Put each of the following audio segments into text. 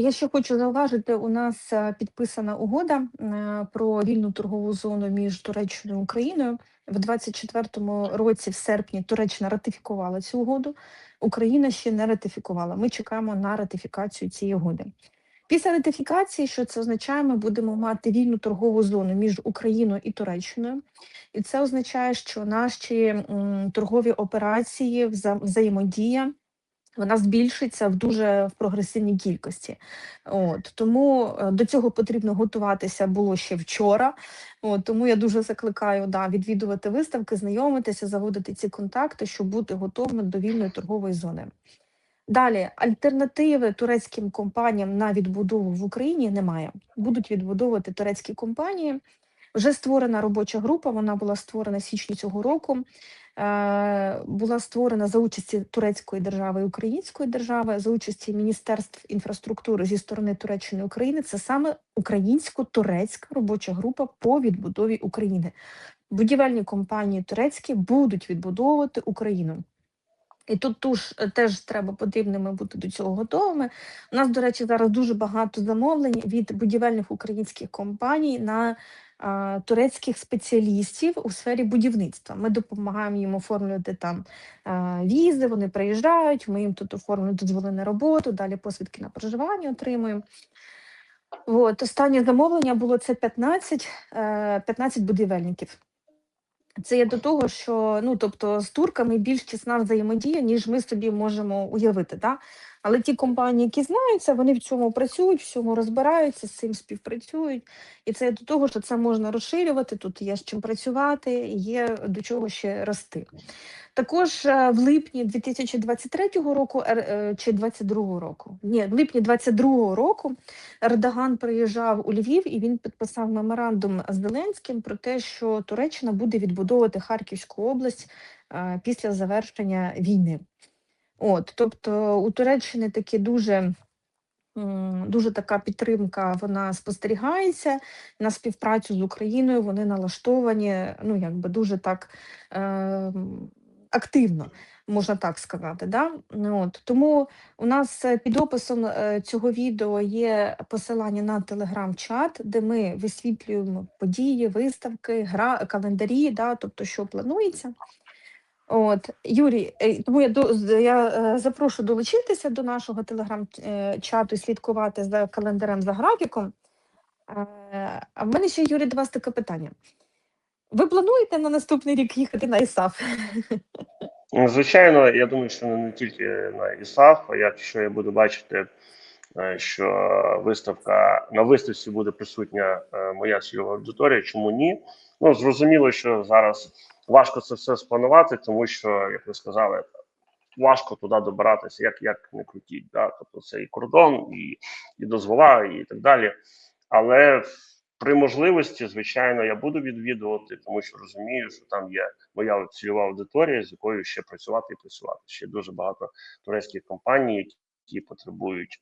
Я ще хочу зауважити, у нас е, підписана угода е, про вільну торгову зону між Туреччиною і Україною. В 24-му році, в серпні, Туреччина ратифікувала цю угоду. Україна ще не ратифікувала. Ми чекаємо на ратифікацію цієї угоди. Після ратифікації, що це означає, ми будемо мати вільну торгову зону між Україною і Туреччиною, і це означає, що наші торгові операції, взаємодія вона збільшиться в дуже в прогресивній кількості. От тому е, до цього потрібно готуватися було ще вчора. От тому я дуже закликаю да, відвідувати виставки, знайомитися, заводити ці контакти, щоб бути готовими до вільної торгової зони. Далі альтернативи турецьким компаніям на відбудову в Україні немає. Будуть відбудовувати турецькі компанії. Вже створена робоча група. Вона була створена в січні цього року. Е, була створена за участі турецької держави і української держави, за участі міністерств інфраструктури зі сторони Туреччини України. Це саме українсько-турецька робоча група по відбудові України. Будівельні компанії турецькі будуть відбудовувати Україну. І тут туж е, теж треба потрібними бути до цього готовими. У нас, до речі, зараз дуже багато замовлень від будівельних українських компаній на турецьких спеціалістів у сфері будівництва. Ми допомагаємо їм оформлювати там візи, вони приїжджають, ми їм тут оформлюємо дозволи на роботу, далі посвідки на проживання отримуємо. От, останнє замовлення було це 15, е, 15 будівельників. Це є до того, що ну тобто з турками більш тісна взаємодія, ніж ми собі можемо уявити. Да? Але ті компанії, які знаються, вони в цьому працюють, в цьому розбираються, з цим співпрацюють. І це до того, що це можна розширювати. Тут є з чим працювати, є до чого ще рости. Також е, в липні 2023 року ер- е, чи 22 року, ні, в липні 22 року Ердоган приїжджав у Львів і він підписав меморандум з Зеленським про те, що Туреччина буде відбудовувати Харківську область е, після завершення війни. От, тобто у Туреччини такі дуже. Дуже така підтримка вона спостерігається на співпрацю з Україною. Вони налаштовані, ну якби дуже так е, активно, можна так сказати. Да? Ну, От, тому у нас е, під описом е, цього відео є посилання на телеграм-чат, де ми висвітлюємо події, виставки, гра, календарі, да, тобто що планується. От, Юрій, е, тому я до я е, запрошу долучитися до нашого телеграм-чату і слідкувати за календарем за графіком. А в мене ще, Юрій, до вас таке питання. Ви плануєте на наступний рік їхати на ІСАФ? Ну, Звичайно, я думаю, що не тільки на ІСАФ, а якщо я буду бачити, е, що виставка на виставці буде присутня е, моя цільова аудиторія, чому ні? Ну зрозуміло, що зараз важко це все спланувати, тому що, як ви сказали, важко туди добиратися, як як не крутіть. Да? Тобто це і кордон, і, і дозвола, і так далі. Але при можливості, звичайно, я буду відвідувати, тому що розумію, що там є моя цільова аудиторія, з якою ще працювати і працювати. Ще дуже багато турецьких компаній, які потребують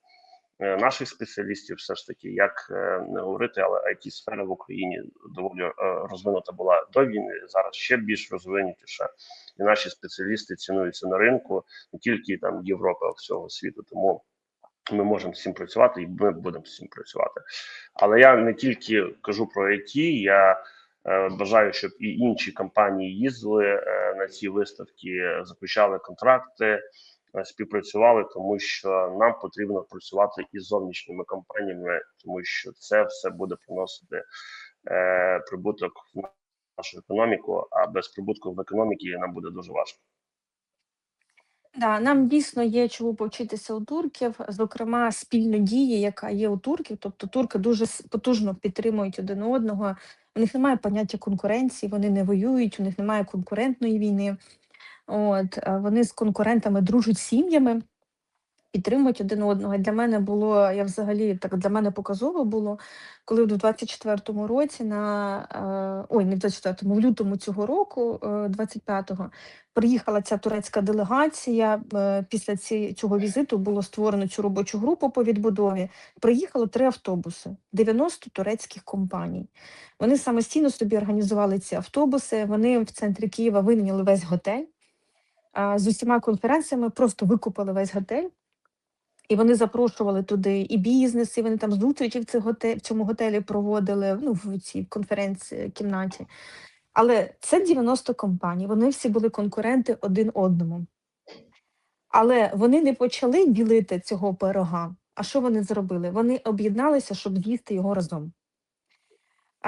е, наших спеціалістів, все ж таки, як е, не говорити, але it сфера в Україні доволі е, розвинута була до війни. Зараз ще більш розвинутіша, і наші спеціалісти цінуються на ринку не тільки там Європи, а всього світу. Тому ми можемо з цим працювати, і ми будемо з цим працювати. Але я не тільки кажу про IT, я е, бажаю, щоб і інші компанії їздили е, на ці виставки, заключали контракти, е, співпрацювали, тому що нам потрібно працювати із зовнішніми компаніями, тому що це все буде приносити е, прибуток в нашу економіку. А без прибутку в економіці нам буде дуже важко. Да, нам дійсно є чому повчитися у турків, зокрема спільної дії, яка є у турків. Тобто турки дуже потужно підтримують один одного. У них немає поняття конкуренції, вони не воюють, у них немає конкурентної війни. От вони з конкурентами дружать сім'ями, підтримують один одного. Для мене було я взагалі так для мене показово було, коли в 24-му році на е, ой, не в 24-му, в лютому цього року, е, 25-го, приїхала ця турецька делегація. е, Після цього візиту було створено цю робочу групу по відбудові. Приїхало три автобуси, 90 турецьких компаній. Вони самостійно собі організували ці автобуси. Вони в центрі Києва винайняли весь готель. З усіма конференціями просто викупили весь готель. І вони запрошували туди і бізнес, і вони там зустрічі в, цих готе- в цьому готелі проводили, ну, в цій конференції кімнаті. Але це 90 компаній, вони всі були конкуренти один одному. Але вони не почали ділити цього пирога. А що вони зробили? Вони об'єдналися, щоб з'їсти його разом.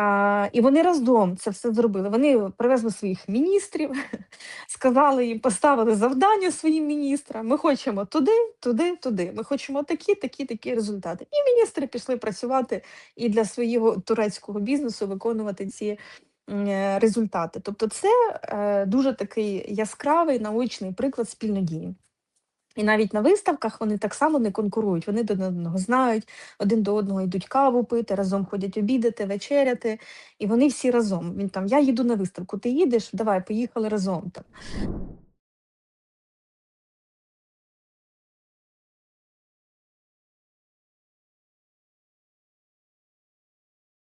А, і вони разом це все зробили. Вони привезли своїх міністрів, сказали їм, поставили завдання своїм міністрам. Ми хочемо туди, туди, туди. Ми хочемо такі, такі, такі результати. І міністри пішли працювати і для свого турецького бізнесу виконувати ці е, результати. Тобто, це е, дуже такий яскравий наочний приклад спільнодії. І навіть на виставках вони так само не конкурують. Вони один одного знають, один до одного йдуть каву пити, разом ходять обідати, вечеряти, і вони всі разом. Він там: я їду на виставку, ти їдеш? Давай, поїхали разом. Там.